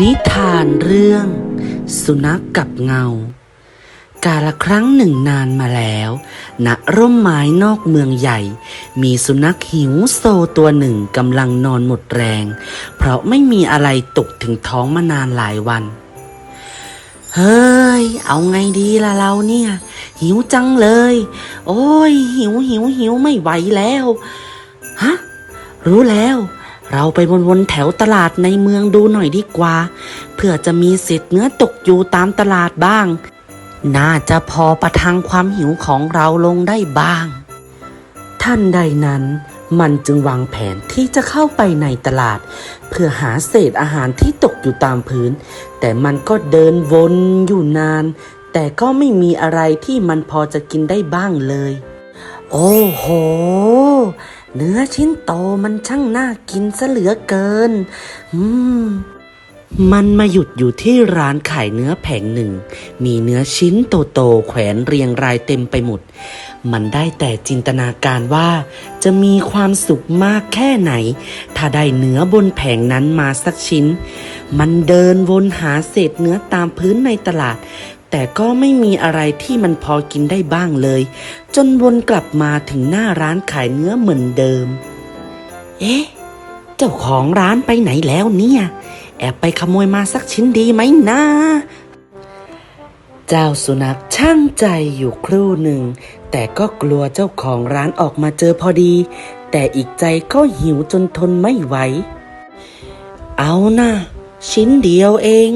นิทานเรื่อง สุนัขกกับเงา กาละครั้งหนึ่งนานมาแล้วณร่มไม้นอกเมืองใหญ่ มีสุนัขหิวโซตัวหนึ่งกำลังนอนหมดแรง เพราะไม่มีอะไรตกถึงท้องมานานหลายวัน เฮ้ย เอาไงดีล่ะเราเนี่ย หิวจังเลย โอ้ย หิวหิวหิวไม่ไหวแล้ว ฮะ รู้แล้ว เราไปวนๆแถวตลาดในเมืองดูหน่อยดีกว่า เพื่อจะมีเศษเนื้อตกอยู่ตามตลาดบ้าง น่าจะพอประทังความหิวของเราลงได้บ้าง ท่านใดนั้นมันจึงวางแผนที่จะเข้าไปในตลาด เพื่อหาเศษอาหารที่ตกอยู่ตามพื้น แต่มันก็เดินวนอยู่นาน แต่ก็ไม่มีอะไรที่มันพอจะกินได้บ้างเลย โอ้โห เนื้อชิ้นโตมันช่างน่ากินซะเหลือเกิน อืม มันมาหยุดอยู่ที่ร้านขายเนื้อแผงหนึ่ง มีเนื้อชิ้นโตๆแขวนเรียงรายเต็มไปหมด มันได้แต่จินตนาการว่า จะมีความสุขมากแค่ไหน ถ้าได้เนื้อบนแผงนั้นมาสักชิ้น มันเดินวนหาเศษเนื้อตามพื้นในตลาด แต่ก็ไม่มีอะไรที่มันพอกินได้บ้างเลย จนวนกลับมาถึงหน้าร้านขายเนื้อเหมือนเดิม เอ๊ะ เจ้าของร้านไปไหนแล้วเนี่ย แอบไปขโมยมาสักชิ้นดีไหมนะเจ้าสุนัขช่างใจอยู่ครู่หนึ่ง แต่ก็กลัวเจ้าของร้านออกมาเจอพอดี แต่อีกใจก็หิวจนทนไม่ไหว เอานะชิ้นเดียวเอง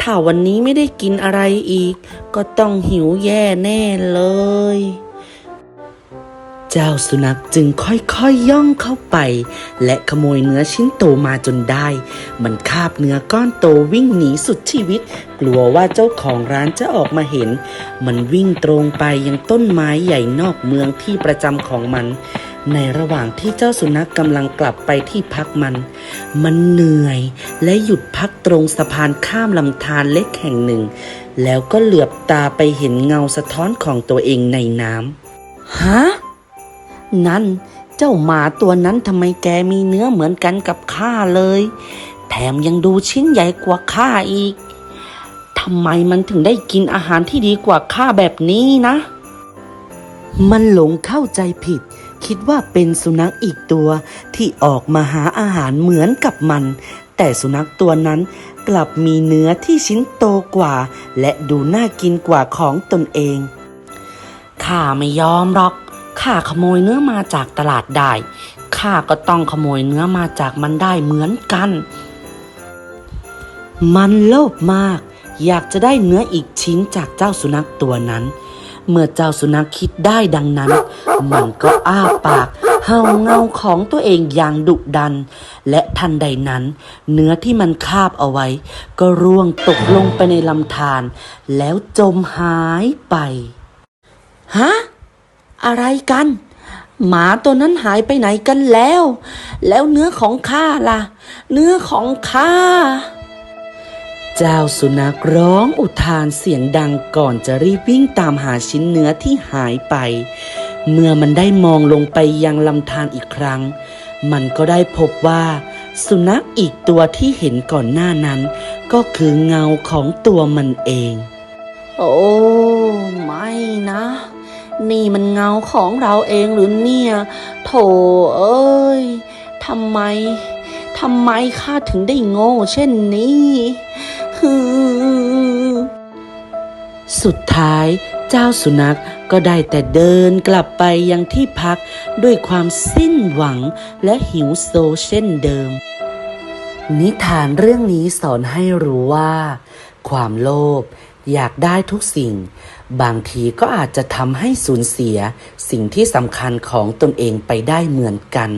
ถ้าวันนี้ไม่ได้กินอะไรอีก ก็ต้องหิวแย่แน่เลย เจ้าสุนัขจึงค่อยๆยย่องเข้าไป และขโมยเนื้อชิ้นโตมาจนได้ มันคาบเนื้อก้อนโตวิ่งหนีสุดชีวิต กลัวว่าเจ้าของร้านจะออกมาเห็น มันวิ่งตรงไปยังต้นไม้ใหญ่นอกเมืองที่ประจำของมัน ในระหว่างที่เจ้าสุนัขกำลังกลับไปที่พักมัน มันเหนื่อยและหยุดพักตรงสะพานข้ามลำธารเล็กแห่งหนึ่ง แล้วก็เหลือบตาไปเห็นเงาสะท้อนของตัวเองในน้ำฮะนั่นเจ้าหมาตัวนั้นทำไมแกมีเนื้อเหมือนกันกับข้าเลย แถมยังดูชิ้นใหญ่กว่าข้าอีกทำไมมันถึงได้กินอาหารที่ดีกว่าข้าแบบนี้นะ มันหลงเข้าใจผิด คิดว่าเป็นสุนัขอีกตัวที่ออกมาหาอาหารเหมือนกับมัน แต่สุนัขตัวนั้นกลับมีเนื้อที่ชิ้นโตกว่า และดูน่ากินกว่าของตนเอง ข้าไม่ยอมหรอก ข้าขโมยเนื้อมาจากตลาดได้ ข้าก็ต้องขโมยเนื้อมาจากมันได้เหมือนกัน มันโลภมาก อยากจะได้เนื้ออีกชิ้นจากเจ้าสุนัขตัวนั้น เมื่อเจ้าสุนัขคิดได้ดังนั้น มันก็อ้าปากเห่าเงาของตัวเองอย่างดุดัน และทันใดนั้น เนื้อที่มันคาบเอาไว้ ก็ร่วงตกลงไปในลำธารแล้วจมหายไป ฮะ อะไรกัน หมาตัวนั้นหายไปไหนกันแล้ว แล้วเนื้อของข้าล่ะ เนื้อของข้า จ้าสุนัขร้องอุทานเสียงดังก่อนจะรีบวิ่งตามหาชิ้นเนื้อที่หายไป เมื่อมันได้มองลงไปยังลำธารอีกครั้ง มันก็ได้พบว่า สุนัขอีกตัวที่เห็นก่อนหน้านั้น ก็คือเงาของตัวมันเอง โอ้ไม่นะ นี่มันเงาของเราเองหรือเนี่ย โถเอ้ยทำไมทำไมข้าถึงได้โง่เช่นนี้ ฮือ สุดท้ายเจ้าสุนัขก็ได้แต่เดินกลับไปยังที่พักด้วยความสิ้นหวังและหิวโซเช่นเดิม นิทานเรื่องนี้สอนให้รู้ว่า ความโลภอยากได้ทุกสิ่ง บางทีก็อาจจะทำให้สูญเสียสิ่งที่สำคัญของตนเองไปได้เหมือนกัน